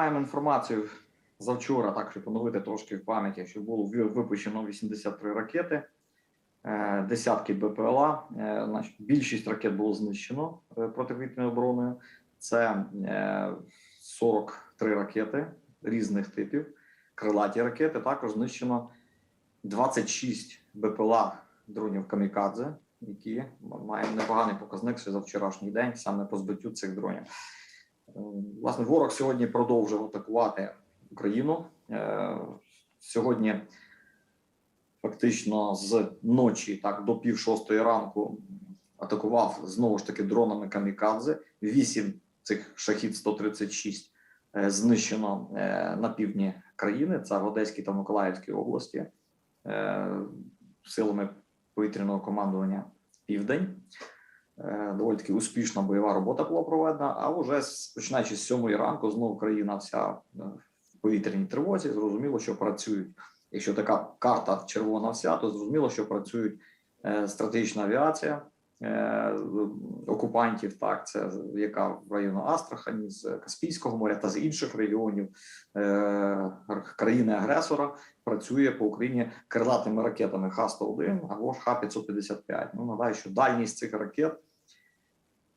маємо інформацію завчора, так щоб поновити трошки в пам'яті, що було випущено 83 ракети, е, десятки БПЛА. Е, Більшість ракет було знищено е, протиповітряною обороною. Це е, 43 ракети різних типів, крилаті ракети. Також знищено 26 БПЛА дронів Камікадзе, які мають непоганий показник ще за вчорашній день саме по збиттю цих дронів. Власне, ворог сьогодні продовжив атакувати Україну. Е, Сьогодні фактично з ночі, так до пів шостої ранку, атакував знову ж таки дронами камікадзе. Вісім цих шахід 136 е, знищено е, на півдні країни. Це в Одеській та Миколаївській області силами повітряного командування Південь. Е, Доволі таки успішна бойова робота була проведена. А вже починаючи з сьомої ранку, знову країна вся е, в повітряній тривозі. Зрозуміло, що працюють. Якщо така карта червона вся, то зрозуміло, що працюють е, стратегічна авіація окупантів. Так, це яка в району Астрахані, з Каспійського моря та з інших регіонів країни-агресора працює по Україні крилатими ракетами Х-101 або ж Х-555. Ну, нагадаю, що дальність цих ракет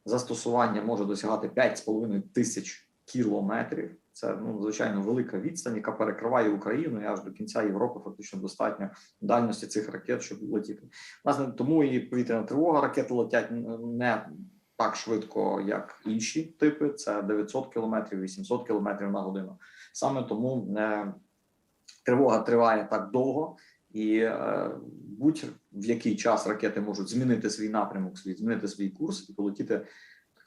застосування може досягати 5,5 тисяч кілометрів. Це ну звичайно велика відстань, яка перекриває Україну і аж до кінця Європи. Фактично достатньо дальності цих ракет, щоб летіти. Власне, тому і повітряна тривога ракети летять не так швидко, як інші типи. Це 900 кілометрів, 800 кілометрів на годину. Саме тому е, тривога триває так довго, і е, будь-в який час ракети можуть змінити свій напрямок, свій змінити свій курс і полетіти,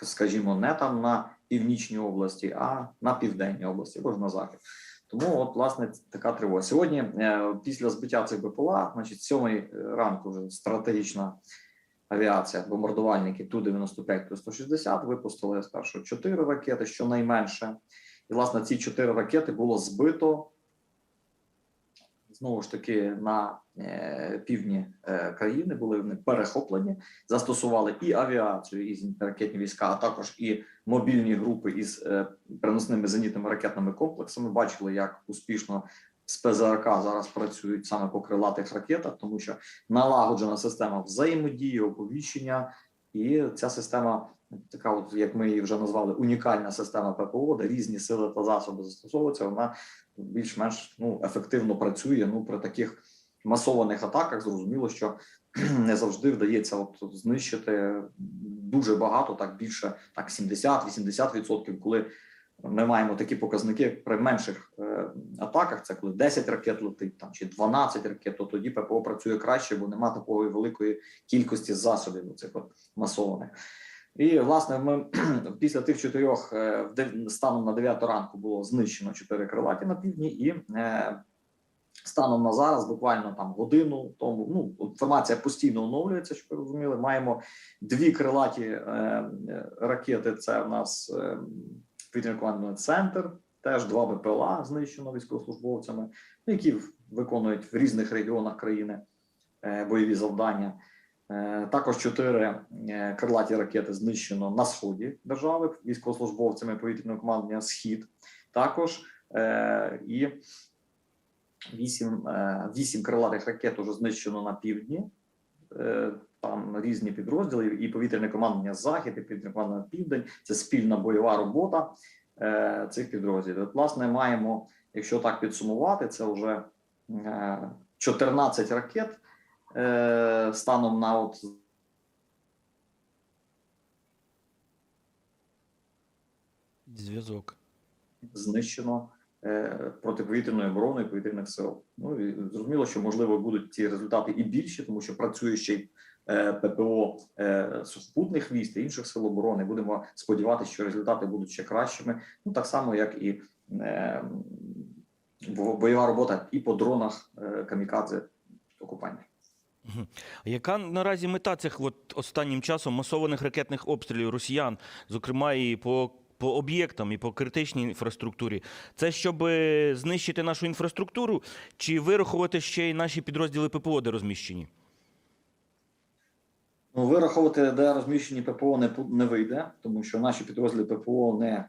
скажімо, не там на північній області, а на південній області або ж на захід. Тому, от, власне, така тривога. Сьогодні, е, після збиття цих БПЛА, значить, з сьомої ранку вже стратегічна авіація, бомбардувальники Ту-95 Ту-160 випустили спершу чотири ракети, щонайменше. І, власне, ці чотири ракети було збито знову ж таки на е, півдні е, країни. Були вони перехоплені, застосували і авіацію, і зенітно-ракетні війська, а також і мобільні групи із е, переносними зенітними ракетними комплексами. Бачили, як успішно з ПЗРК зараз працюють саме по крилатих ракетах, тому що налагоджена система взаємодії, оповіщення, і ця система. Така, от як ми її вже назвали, унікальна система ППО, де різні сили та засоби застосовуються. Вона більш-менш ну ефективно працює. Ну при таких масованих атаках зрозуміло, що не завжди вдається от знищити дуже багато, так більше так 70-80%, коли ми маємо такі показники при менших е, атаках. Це коли 10 ракет летить там чи 12 ракет, то тоді ППО працює краще, бо нема такої великої кількості засобів у цих от масованих. І власне ми після тих чотирьох е, станом на 9 ранку було знищено чотири крилаті на півдні, і е, станом на зараз, буквально там годину тому, ну інформація постійно оновлюється, щоб ви розуміли. Маємо дві крилаті е, ракети. Це в нас е, центр, теж два БПЛА знищено військовослужбовцями, які виконують в різних регіонах країни бойові завдання. Е, Також чотири е, крилаті ракети знищено на сході держави військовослужбовцями повітряного командування Схід. Також е, і вісім, е, вісім крилатих ракет уже знищено на півдні. Е, Там різні підрозділи, і повітряне командування Захід, і повітряне командування Південь. Це спільна бойова робота е, цих підрозділів. От, власне, маємо, якщо так підсумувати, це вже е, 14 ракет станом на от Зв'язок. знищено е, протиповітряною обороною повітряних сил. Ну і зрозуміло, що можливо будуть ці результати і більші, тому що працює ще й е, ППО е, сухопутних військ та інших сил оборони. Будемо сподіватися, що результати будуть ще кращими. Ну так само, як і е, бо- бойова робота і по дронах е, камікадзе окупантів. Яка наразі мета цих от останнім часом масованих ракетних обстрілів росіян, зокрема і по, по об'єктам, і по критичній інфраструктурі? Це щоб е, знищити нашу інфраструктуру чи вирахувати ще й наші підрозділи ППО, де розміщені? Ну, вираховувати, де розміщені ППО не, не вийде, тому що наші підрозділи ППО не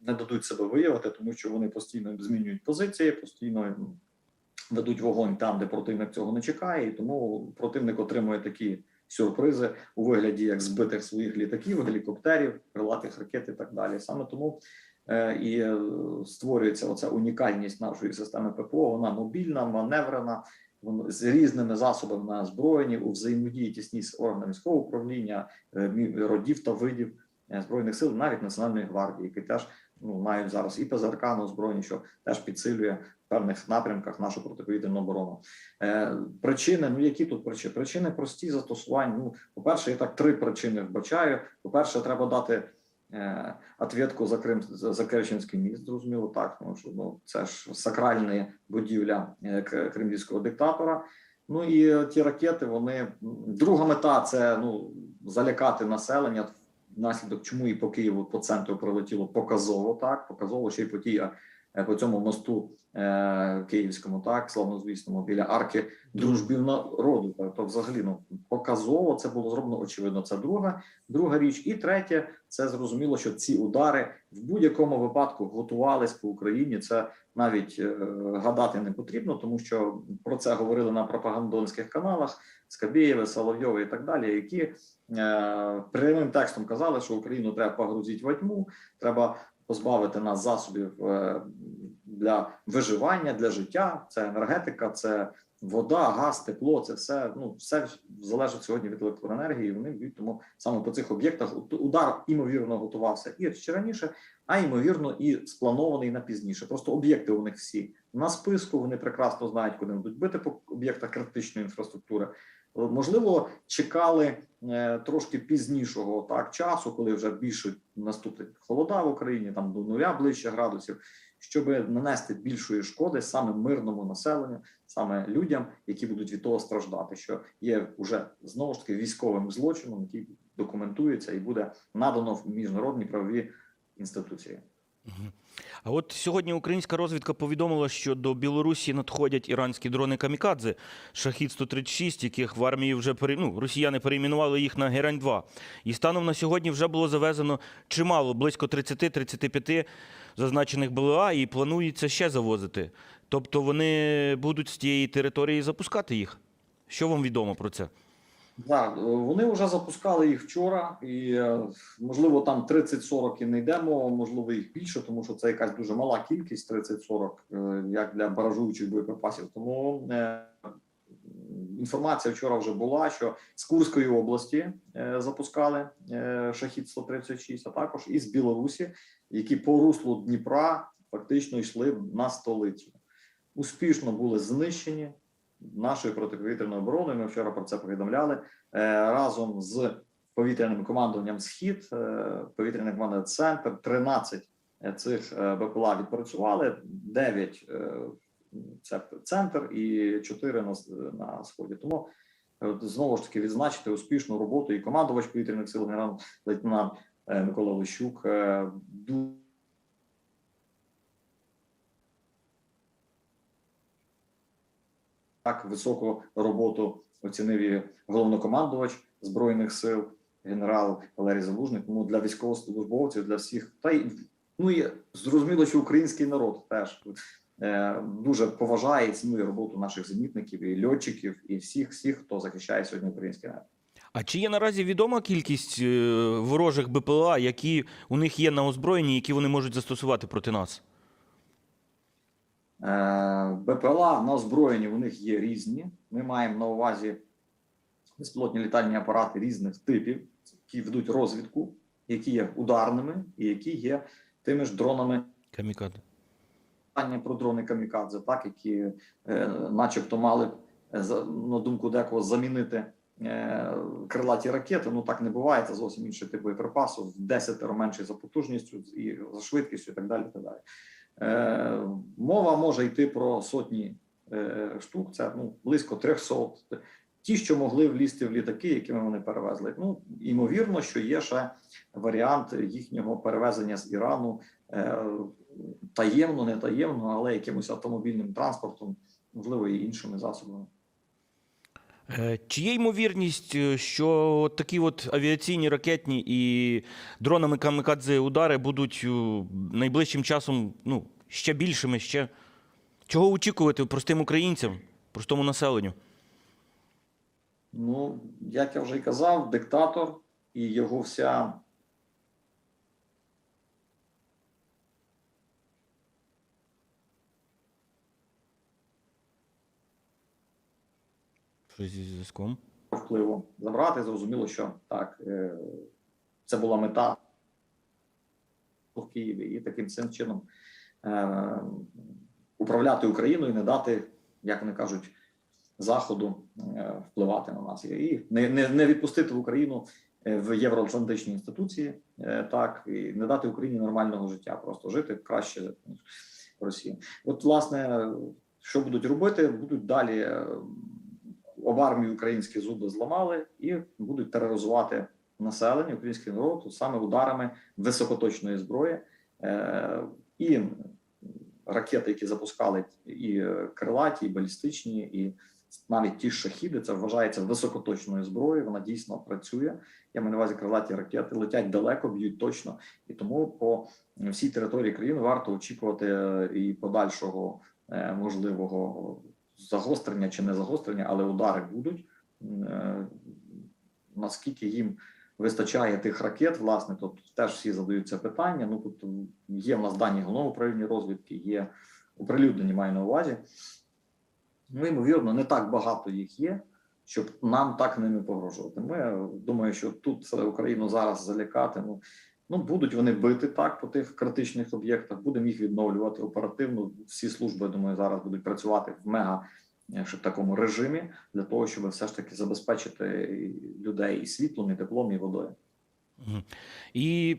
не дадуть себе виявити, тому що вони постійно змінюють позиції, постійно ведуть вогонь там, де противник цього не чекає, і тому противник отримує такі сюрпризи у вигляді як збитих своїх літаків, гелікоптерів, крилатих ракет і так далі. Саме тому е, і е, створюється оця унікальність нашої системи ППО. Вона мобільна, маневрена. З різними засобами на озброєнні у взаємодії тісній з органами міського управління, е, родів та видів збройних сил, навіть національної гвардії, які теж ну мають зараз і ПЗРК на озброєнні, що теж підсилює певних напрямках нашу протиповітряну оборону. Е, причини, ну які тут причини? Причини прості застосувань. Ну, по-перше, я так три причини вбачаю. По-перше, треба дати е, ответку за Крим за, Керченський міст, зрозуміло так, тому що ну це ж сакральна будівля е, кремлівського диктатора. Ну і ті ракети, вони друга мета це ну залякати населення. Внаслідок чому і по Києву по центру прилетіло показово, так показово ще й по тій по цьому мосту е, київському, так славнозвісному біля арки дружбів народу. Тобто, взагалі, ну показово це було зроблено. Очевидно, це друга друга річ. І третє, це зрозуміло, що ці удари в будь-якому випадку готувались по Україні. Це навіть е, гадати не потрібно, тому що про це говорили на пропагандонських каналах Скабєєве, Соловйове і так далі, які е, прямим текстом казали, що Україну треба погрузити во тьму, треба позбавити нас засобів е, для виживання, для життя. Це енергетика, це вода, газ, тепло. Це все ну все залежить сьогодні від електроенергії. Вони б'ють тому саме по цих об'єктах удар імовірно готувався і ще раніше, а ймовірно, і спланований на пізніше. Просто об'єкти у них всі на списку. Вони прекрасно знають, куди будуть бити по об'єктах критичної інфраструктури. Е, Можливо, чекали е, трошки пізнішого так часу, коли вже більше наступить холода в Україні, там до нуля ближче градусів, щоб нанести більшої шкоди саме мирному населенню, саме людям, які будуть від того страждати, що є вже знову ж таки військовим злочином, який документується і буде надано в міжнародні правові інституції. А от сьогодні українська розвідка повідомила, що до Білорусі надходять іранські дрони камікадзе Шахід 136 яких в армії вже пере... ну, росіяни перейменували їх на Герань 2 І станом на сьогодні вже було завезено чимало, близько 30-35 зазначених БЛА, і планується ще завозити. Тобто вони будуть з тієї території запускати їх. Що вам відомо про це? Так, е, вони вже запускали їх вчора, і е, можливо там 30-40 і не йдемо, можливо, їх більше, тому що це якась дуже мала кількість 30-40, е, як для баражуючих боєприпасів. Тому інформація вчора вже була, що з Курської області запускали шахід 136, а також із Білорусі, які по руслу Дніпра фактично йшли на столицю. Успішно були знищені нашою протиповітряною обороною. Ми вчора про це повідомляли е, разом з повітряним командуванням Схід, е, повітряний командний центр. 13 цих е, БПЛА відпрацювали, 9 е, це центр і 4 на, на сході. Тому знову ж таки відзначити успішну роботу і командувач повітряних сил генерал-лейтенант е, Микола Лищук. е, ду- так високу роботу оцінив і головнокомандувач збройних сил, генерал Валерій Залужний. Тому для військовослужбовців, для всіх, та й ну і зрозуміло, що український народ теж е, дуже поважає і цінує роботу наших зенітників і льотчиків, і всіх, всіх, хто захищає сьогодні український народ. А чи є наразі відома кількість е, ворожих БПЛА, які у них є на озброєнні, які вони можуть застосувати проти нас? Е, БПЛА на озброєнні у них є різні. Ми маємо на увазі безпілотні літальні апарати різних типів, які ведуть розвідку, які є ударними і які є тими ж дронами. Камікадзе. Питання про дрони камікадзе, так які, е, начебто, мали б, е, на думку декого замінити е, крилаті ракети. Ну так не буває. Це зовсім інший тип боєприпасу, в 10 менший за потужністю і за швидкістю, і так далі. і Так далі. Е, мова може йти про сотні е, штук. Це ну близько 300. Ті, що могли влізти в літаки, якими вони перевезли. Ну ймовірно, що є ще варіант їхнього перевезення з Ірану е, таємно, не таємно, але якимось автомобільним транспортом, можливо, і іншими засобами. Е, Чи є ймовірність, е, що такі от авіаційні ракетні і дронами камикадзе удари будуть е, найближчим часом ну, ще більшими? Ще? Чого очікувати простим українцям, простому населенню? Ну, як я вже й казав, диктатор і його вся Щось зі зв'язком? впливу забрати. Зрозуміло, що так, е, це була мета в Києві, і таким чином е, управляти Україною не дати, як вони кажуть, Заходу е, впливати на нас і не, не, не відпустити в Україну в євроатлантичні інституції, так і не дати Україні нормального життя, просто жити краще в Росії. От, власне, що будуть робити? Будуть далі об армії українські зуби зламали і будуть тероризувати населення, український народ саме ударами високоточної зброї е, і ракети, які запускали і крилаті, і балістичні, і навіть ті шахіди, це вважається високоточною зброєю. Вона дійсно працює. Я маю на увазі крилаті ракети летять далеко, б'ють точно, і тому по всій території країни варто очікувати е, і подальшого е, можливого загострення чи не загострення, але удари будуть. Е, Наскільки їм вистачає тих ракет, власне, то теж всі задають це питання. Ну тут є в нас дані головного управління розвідки, є оприлюднені маю на увазі. Ну, ймовірно, не так багато їх є, щоб нам так ними погрожувати. Ми думаю, що тут Україну зараз залякати. Ну ну будуть вони бити так по тих критичних об'єктах. Будемо їх відновлювати оперативно. Всі служби я думаю, зараз будуть працювати в мега е, в такому режимі для того, щоб все ж таки забезпечити людей і світлом, і теплом, і водою. І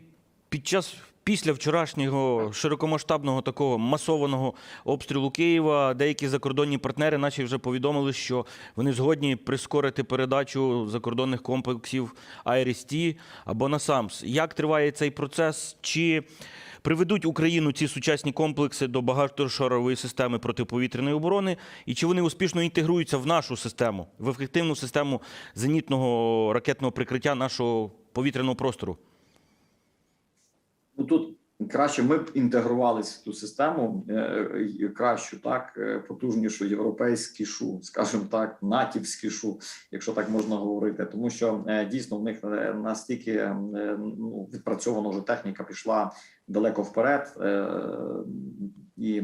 під час після вчорашнього широкомасштабного такого масованого обстрілу Києва деякі закордонні партнери наші вже повідомили, що вони згодні прискорити передачу закордонних комплексів IRIS-T або NASAMS. Як триває цей процес? Чи приведуть Україну ці сучасні комплекси до багатошарової системи протиповітряної оборони, і чи вони успішно інтегруються в нашу систему, в ефективну систему зенітного ракетного прикриття нашого повітряного простору? Ну тут краще ми б інтегрувалися в ту систему е, кращу, так е, потужнішу європейськішу, скажімо так, натівськішу, якщо так можна говорити, тому що е, дійсно в них е, настільки е, ну, відпрацьована вже техніка пішла далеко вперед. Е, І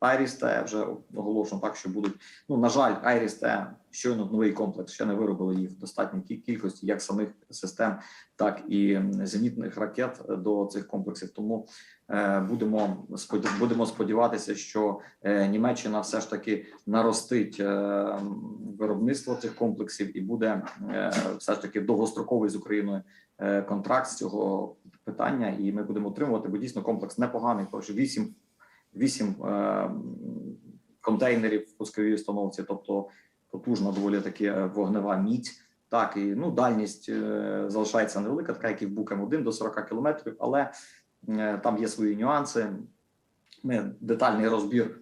Айріс Т вже оголошено так, що будуть. Ну на жаль, Айріс Т щойно новий комплекс ще не виробили їх в достатній кількості, як самих систем, так і зенітних ракет до цих комплексів. Тому е, будемо будемо сподіватися, що е, Німеччина все ж таки наростить е, виробництво цих комплексів і буде е, все ж таки довгостроковий з Україною е, контракт з цього питання, і ми будемо отримувати, бо дійсно комплекс непоганий. Що вісім вісім е, контейнерів в пусковій установці, тобто потужна доволі таки е, вогнева міць. Так, і ну дальність е, залишається невелика, така як і в Букем 1 до 40 кілометрів, але там є свої нюанси. Ми детальний розбір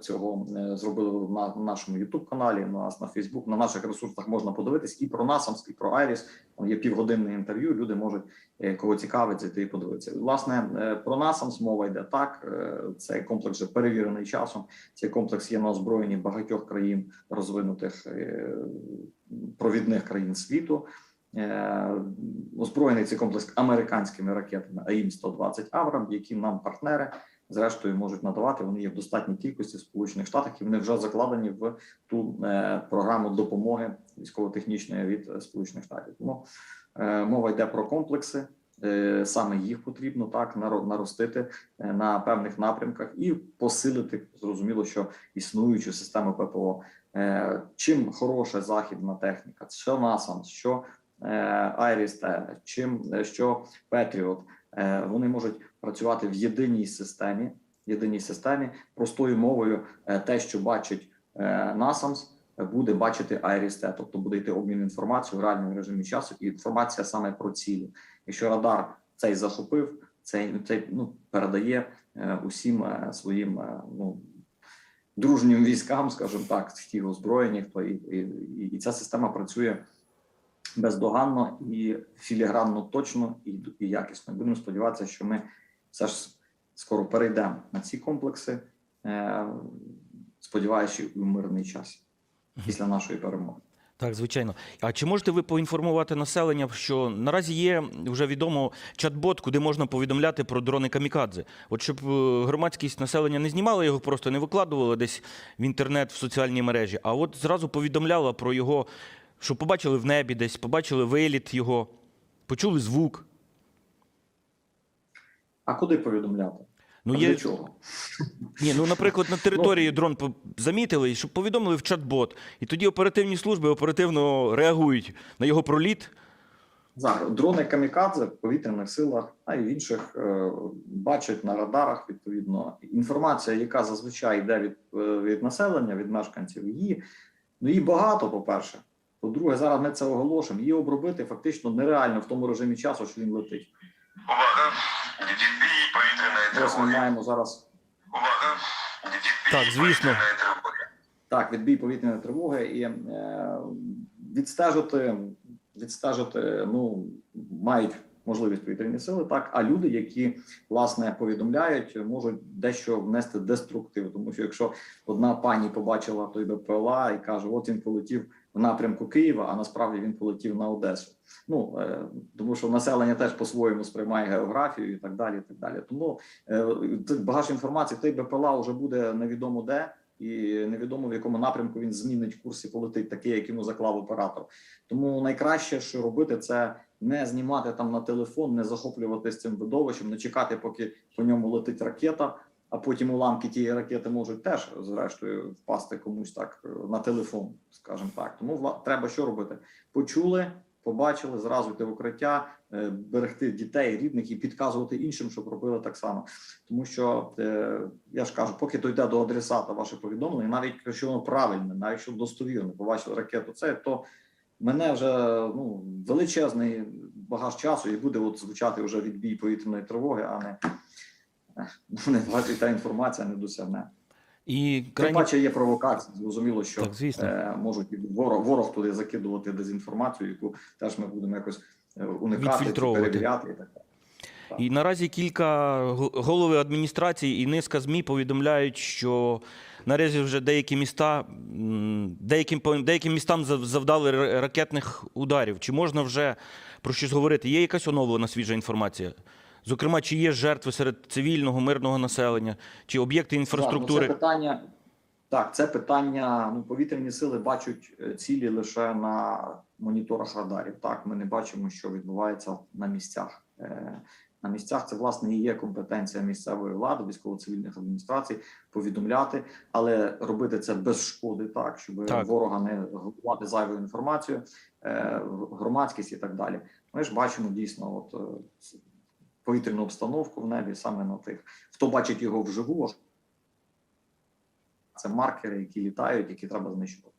цього е, зробили на нашому youtube каналі. На нас на Facebook, на наших ресурсах можна подивитись і про NASAMS, і про Айріс. Там є півгодинне інтерв'ю. Люди можуть, е, кого цікавить, зайти і подивитися. Власне, е, про NASAMS мова йде так. е, Цей комплекс перевірений часом. Цей комплекс є на озброєнні багатьох країн розвинутих е, провідних країн світу. Е, Озброєний цей комплекс американськими ракетами АІМ 120 Аврам, які нам партнери зрештою можуть надавати. Вони є в достатній кількості в Сполучених Штатах, і вони вже закладені в ту е, програму допомоги військово-технічної від е, Сполучених Штатів. Тому е, мова йде про комплекси. Саме їх потрібно так наростити на певних напрямках і посилити зрозуміло, що існуючу систему ППО. Чим хороша західна техніка, що NASAMS, що Айріс Т, чим що Петріот, вони можуть працювати в єдиній системі, єдиній системі простою мовою. е, Те, що бачить е, NASAMS, е, буде бачити Айріс Т, тобто буде йти обмін інформацією в реальному режимі часу, і інформація саме про цілі. Якщо радар цей захопив, цей цей ну передає е, усім е, своїм е, ну дружнім військам, скажімо так, ті озброєні, хто і, і- і ця система працює бездоганно і філігранно точно і, якісно. Будемо сподіватися, що ми все ж скоро перейдемо на ці комплекси, е, сподіваючись у мирний час після нашої перемоги. Так, звичайно. А чи можете ви поінформувати населення, що наразі є вже відомо чат-бот, куди можна повідомляти про дрони камікадзе? От щоб е, громадськість населення не знімала його, просто не викладувала десь в інтернет, в соціальні мережі, а от зразу повідомляла про його, що побачили в небі десь, побачили виліт його, почули звук. А куди повідомляти? Ну, а є... для чого? Ні, ну, наприклад, на території дрон замітили, щоб повідомили в чат-бот. І тоді оперативні служби оперативно реагують на його проліт. Зараз дрони камікадзе в повітряних силах, а й в інших е, бачать на радарах відповідно інформація, яка зазвичай йде від, е, від населення, від мешканців. Її ну її багато. По перше, по-друге, зараз ми це оголошуємо. Її обробити фактично нереально в тому режимі часу, що він летить. Увага! Відбій повітряної Ось ми маємо зараз Увага! Так, звісно. повітряної тривоги. так відбій повітряної тривоги і е, відстежити, відстежити, ну мають можливість повітряні сили, так а люди, які власне повідомляють, можуть дещо внести деструктив. Тому що якщо одна пані побачила той БПЛА і каже, от він полетів в напрямку Києва, а насправді він полетів на Одесу. Ну е, тому що населення теж по-своєму сприймає географію і так далі. І так далі. Тому е, багато інформації, той БПЛА вже буде невідомо де. І невідомо в якому напрямку він змінить курс і полетить, такий, як йому заклав оператор. Тому найкраще, що робити, це не знімати там на телефон, не захоплюватися цим видовищем, не чекати, поки по ньому летить ракета, а потім уламки тієї ракети можуть теж, зрештою, впасти комусь так е, на телефон, скажімо так. Тому треба що робити? Почули, побачили, зразу йти в укриття, е, берегти дітей, рідних і підказувати іншим, щоб робили так само. Тому що е, я ж кажу, поки то йде до адресата ваше повідомлення, навіть якщо воно правильне, навіть якщо достовірне, побачили ракету, це то мене вже ну величезний багаж часу і буде от звучати вже відбій повітряної тривоги, а не, не бачить та інформація не досягне. І Тим паче є провокації. Зрозуміло, що Так, звісно. е, можуть ворог, ворог туди закидувати дезінформацію, яку теж ми будемо якось е, уникати, перевіряти і так далі. І наразі кілька голови адміністрації і низка ЗМІ повідомляють, що наразі вже деякі міста, деяким, деяким містам завдали ракетних ударів. Чи можна вже про щось говорити? Є якась оновлена свіжа інформація? Зокрема, чи є жертви серед цивільного, мирного населення, чи об'єкти Так, ну, інфраструктури? це питання, так, це питання. Ну, повітряні сили бачать е, цілі лише на моніторах радарів. Так, ми не бачимо, що відбувається на місцях. Е, На місцях це власне і є компетенція місцевої влади, військово-цивільних адміністрацій повідомляти, але робити це без шкоди, так щоб Так. ворога не готувати зайву інформацію, е, громадськість і так далі. Ми ж бачимо дійсно, от повітряну обстановку в небі саме на тих, хто бачить його вживу, це маркери, які літають, які треба знищувати.